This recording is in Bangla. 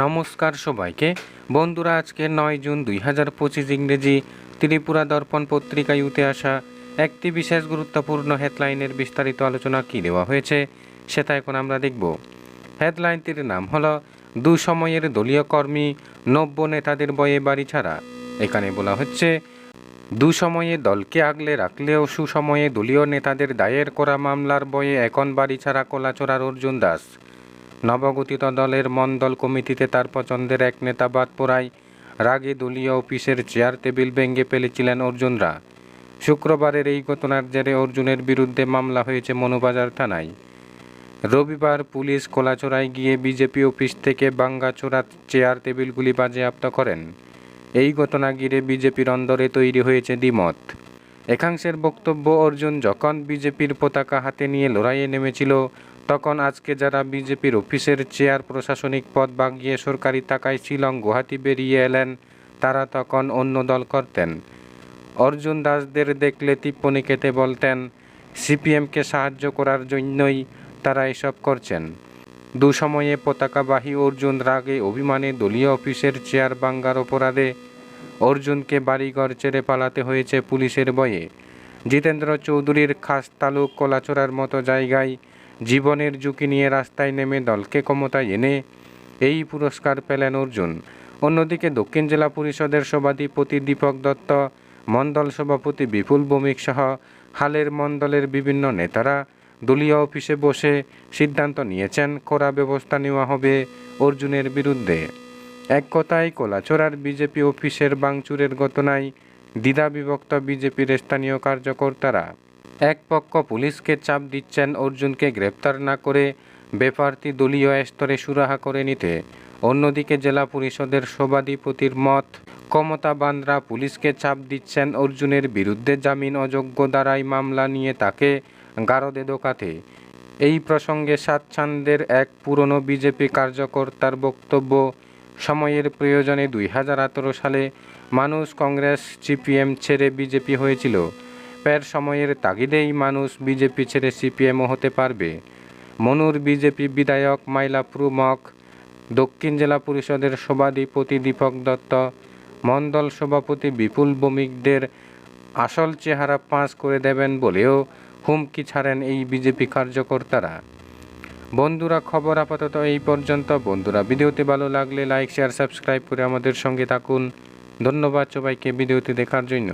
নমস্কার সবাইকে। বন্ধুরা, আজকে নয় জুন দুই হাজার পঁচিশ ইংরেজি ত্রিপুরা দর্পণ পত্রিকায় উঠে আসা একটি বিশেষ গুরুত্বপূর্ণ হেডলাইনের বিস্তারিত আলোচনা কী দেওয়া হয়েছে, সেটা এখন আমরা দেখব। হেডলাইনটির নাম হলো দুসময়ের দলীয় কর্মী নব্য নেতাদের বয়ে বাড়ি ছাড়া। এখানে বলা হচ্ছে দুসময়ে দলকে আগলে রাখলেও সুসময়ে দলীয় নেতাদের দায়ের করা মামলার বয়ে এখন বাড়ি ছাড়া কোলাচোরার অর্জুন দাস। নবগঠিত দলের মণ্ডল কমিটিতে তার পছন্দের এক নেতা বাদ পড়ায় রাগে দলীয় অফিসের চেয়ার টেবিল ভেঙে ফেলেছিলেন অর্জুনরা। শুক্রবারের এই ঘটনার জেরে অর্জুনের বিরুদ্ধে মামলা হয়েছে মনুবাজার থানায়। রবিবার পুলিশ কোলাচোরায় গিয়ে বিজেপি অফিস থেকে বাঙ্গাচোরা চেয়ার টেবিলগুলি বাজেয়াপ্ত করেন। এই ঘটনা ঘিরে বিজেপির অন্দরে তৈরি হয়েছে দ্বিমত। একাংশের বক্তব্য, অর্জুন যখন বিজেপির পতাকা হাতে নিয়ে লড়াইয়ে নেমেছিল তখন আজকে যারা বিজেপির অফিসের চেয়ার প্রশাসনিক পদ বাগিয়ে সরকারি টাকায় শিলং গুয়াহাটি বেরিয়ে এলেন, তারা তখন অন্য দল করতেন। অর্জুন দাসদের দেখলে টিপ্পনি কেটে বলতেন, সিপিএমকে সাহায্য করার জন্যই তারা এসব করছেন। দুসময়ে পতাকাবাহী অর্জুন রাগে অভিমানে দলীয় অফিসের চেয়ার বাঙ্গার অপরাধে অর্জুনকে বাড়িঘর ছেড়ে পালাতে হয়েছে পুলিশের বয়ে জিতেন্দ্র চৌধুরীর খাস তালুক কলাচড়ার মতো জায়গায় জীবনের ঝুঁকি নিয়ে রাস্তায় নেমে দলকে ক্ষমতায় এনে এই পুরস্কার পেলেন অর্জুন। অন্যদিকে দক্ষিণ জেলা পরিষদের সভাধিপতি দীপক দত্ত, মণ্ডল সভাপতি বিপুল ভৌমিক সহ হালের মণ্ডলের বিভিন্ন নেতারা দলীয় অফিসে বসে সিদ্ধান্ত নিয়েছেন, কড়া ব্যবস্থা নেওয়া হবে অর্জুনের বিরুদ্ধে। এক কথায় কোলাচোরার বিজেপি অফিসের বাংচুরের ঘটনায় দ্বিধা বিভক্ত বিজেপির স্থানীয় কার্যকর্তারা এক পক্ষ পুলিশকে চাপ দিচ্ছেন অর্জুনকে গ্রেপ্তার না করে বেপার্তি দলীয় স্তরে সুরাহা করে নিতে। অন্যদিকে জেলা পরিষদের সভাধিপতির মত ক্ষমতাবানরা পুলিশকে চাপ দিচ্ছেন অর্জুনের বিরুদ্ধে জামিন অযোগ্য দ্বারাই মামলা নিয়ে তাকে গারদে দোকাতে এই প্রসঙ্গে সাতচান্দের এক পুরনো বিজেপি কার্যকর্তার বক্তব্য, সময়ের প্রয়োজনে দুই হাজার আঠেরো সালে মানুষ কংগ্রেস সিপিএম ছেড়ে বিজেপি হয়েছিল। প্যার সময়ের তাগিদেই মানুষ বিজেপি ছেড়ে সিপিএমও হতে পারবে। মনুর বিজেপি বিধায়ক মাইলাপুর মক দক্ষিণ জেলা পরিষদের সভাধিপতি দীপক দত্ত মণ্ডল সভাপতি বিপুল ভৌমিকদের আসল চেহারা পাঁচ করে দেবেন বলেও হুমকি ছাড়েন এই বিজেপি কার্যকর্তারা। বন্ধুরা, খবর আপাতত এই পর্যন্ত। বন্ধুরা, ভিডিওটি ভালো লাগলে লাইক, শেয়ার, সাবস্ক্রাইব করে আমাদের সঙ্গে থাকুন। ধন্যবাদ সবাইকে ভিডিওটি দেখার জন্য।